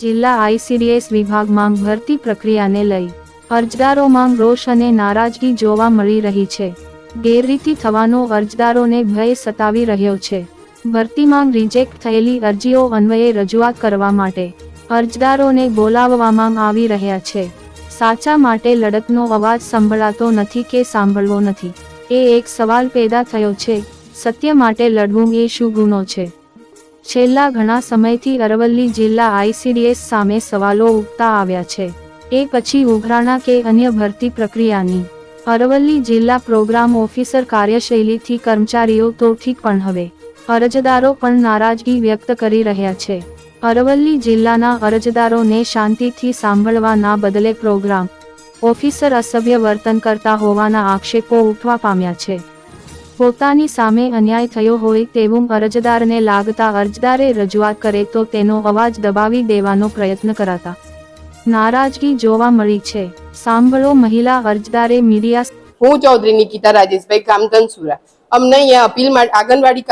જિલ્લા આઈસીડીએસ વિભાગમાં ભરતી પ્રક્રિયાને લઈ અરજદારોમાં રોષ અને નારાજગી જોવા મળી રહી છે. ગેરરીતિ થવાનો અરજદારોને ભય સતાવી રહ્યો છે. ભરતીમાં રિજેક્ટ થયેલી અરજીઓ અન્વયે રજૂઆત કરવા માટે અરજદારોને બોલાવવામાં આવી રહ્યા છે. સાચા માટે લડતનો અવાજ સંભળાતો નથી કે સાંભળવો નથી. એ એક સવાલ પેદા થયો છે. સત્ય માટે લડવું એ શું ગુનો છે? છેલ્લા ઘણા સમયથી અરવલ્લી જિલ્લા આઈસીડીએસ સામે સવાલો ઉઠતા આવ્યા છે. એ પછી ઉઘરાણા કે અન્ય ભરતી પ્રક્રિયાની. અરવલ્લી જિલ્લા પ્રોગ્રામ ઓફિસર કાર્યશૈલીથી કર્મચારીઓ તો ઠીક પણ હવે. અરજદારો પણ નારાજગી વ્યક્ત કરી રહ્યા છે. અરવલ્લી જિલ્લાના અરજદારોને શાંતિથી સાંભળવાના બદલે પ્રોગ્રામ. ઓફિસર અસભ્ય વર્તન કરતા હોવાના આક્ષેપો ઉઠવા પામ્યા છે. પોતાની સામે અન્યાય થયો હોય તેવું અરજદારને લાગતા અરજદારે રજૂઆત કરે તો તેનો અવાજ દબાવી દેવાનો પ્રયત્ન કરાતા. નારાજગી જોવા મળી છે. સાંભળો મહિલા અરજદારે મીડિયા હું ચૌધરી નિકિતા રાજેશભાઈ ગામ ધનસુરા અમને અહીંયા અપીલ માટે આંગણવાડી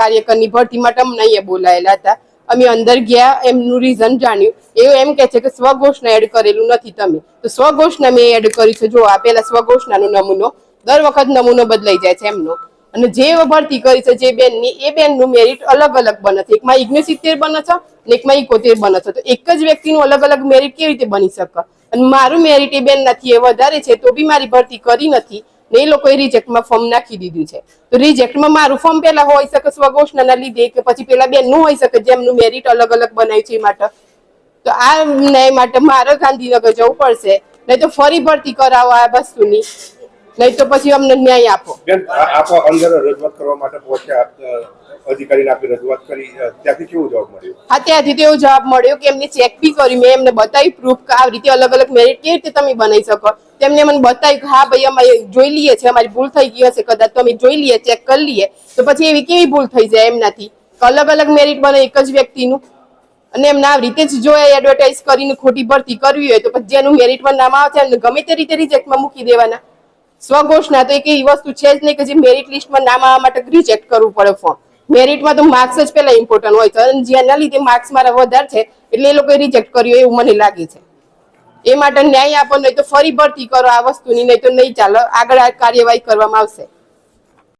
કાર્યકરની ભરતી માટે અમને અહીંયા બોલાયેલા હતા. અમે અંદર ગયા, એમનું રીઝન જાણ્યું. એવું એમ કે છે કે સ્વઘોષણા એડ કરેલું નથી તમે. તો સ્વઘોષણા મેં એડ કરી છે. જો આ પેલા સ્વઘોષણાનો નમૂનો દર વખત નમૂનો બદલાઈ જાય છે એમનો. અને જે ભરતી કરી છે જે બેનની, એ બેનનું મેરિટ અલગ અલગ બને છે. એકમાં ઇગ્નો સિત્તેર બને છે અને એકમાં ઇકોતેર બને છે. તો એક જ વ્યક્તિનું અલગ અલગ મેરિટ કેવી રીતે બની શકે? અને મારું મેરિટ એ બેન નથી, એ વધારે છે, તો બી મારી ભરતી કરી નથી ને એ લોકોએ રિજેક્ટમાં ફોર્મ નાખી દીધું છે. તો રિજેક્ટમાં મારું ફોર્મ પેલા હોઈ શકે સ્વઘોષણાના લીધે કે પછી પેલા બેનનું હોઈ શકે, જેમનું મેરિટ અલગ અલગ બનાવ્યું છે એ માટે. તો આ ન્યાય માટે મારે ગાંધીનગર જવું પડશે. નહીં તો ફરી ભરતી કરાવો આ વસ્તુની. નહીં તો પછી અમને ન્યાય આપો. આપો અંદર રજૂઆત કરવા માટે પહોંચ્યા અધિકારીને આપે રજૂઆત કરી ત્યાંથી કેવો જવાબ મળ્યો? હા ત્યાંથી તેવો જવાબ મળ્યો કે એમને ચેક બી કર્યું મેં એમને બતાવી પ્રૂફ કે રીતે અલગ અલગ મેરિટ કેવી રીતે તમે બનાવી શકો. તેમને મને બતાવ્યું કે હા ભાઈ અમે જોઈ લઈએ છે અમારી ભૂલ થઈ ગઈ હશે કદાચ તો અમે જોઈ લઈએ ચેક કરી લઈએ. તો પછી એવી કેવી ભૂલ થઈ જાય એમનાથી? અલગ અલગ મેરિટ બને એક જ વ્યક્તિનું. અને એમને આવી રીતે જ જો એડવર્ટાઇઝ કરીને ખોટી ભરતી કરવી હોય તો પછી જેનું મેરિટમાં નામ આવે છે એમને ગમે તે રીતે રિજેક્ટમાં મૂકી દેવાના. સ્વઘોષણા તો એક એવી વસ્તુ છે જ નહીં કે જે મેરિટ લિસ્ટમાં નામ આવવા માટે રિજેક્ટ કરવું પડે ફોર્મ મેરિટમાં તો માર્ક્સ જ પેલા ઇમ્પોર્ટન્ટ હોય છે. અને જેના લીધે માર્ક્સ મારા વધારે છે, એટલે એ લોકોએ રિજેક્ટ કર્યું એવું મને લાગે છે. એ માટે ન્યાય આપો, નહીં તો ફરી ભરતી કરો આ વસ્તુની, નહીં તો નહીં ચાલો. આગળ આ કાર્યવાહી કરવામાં આવશે.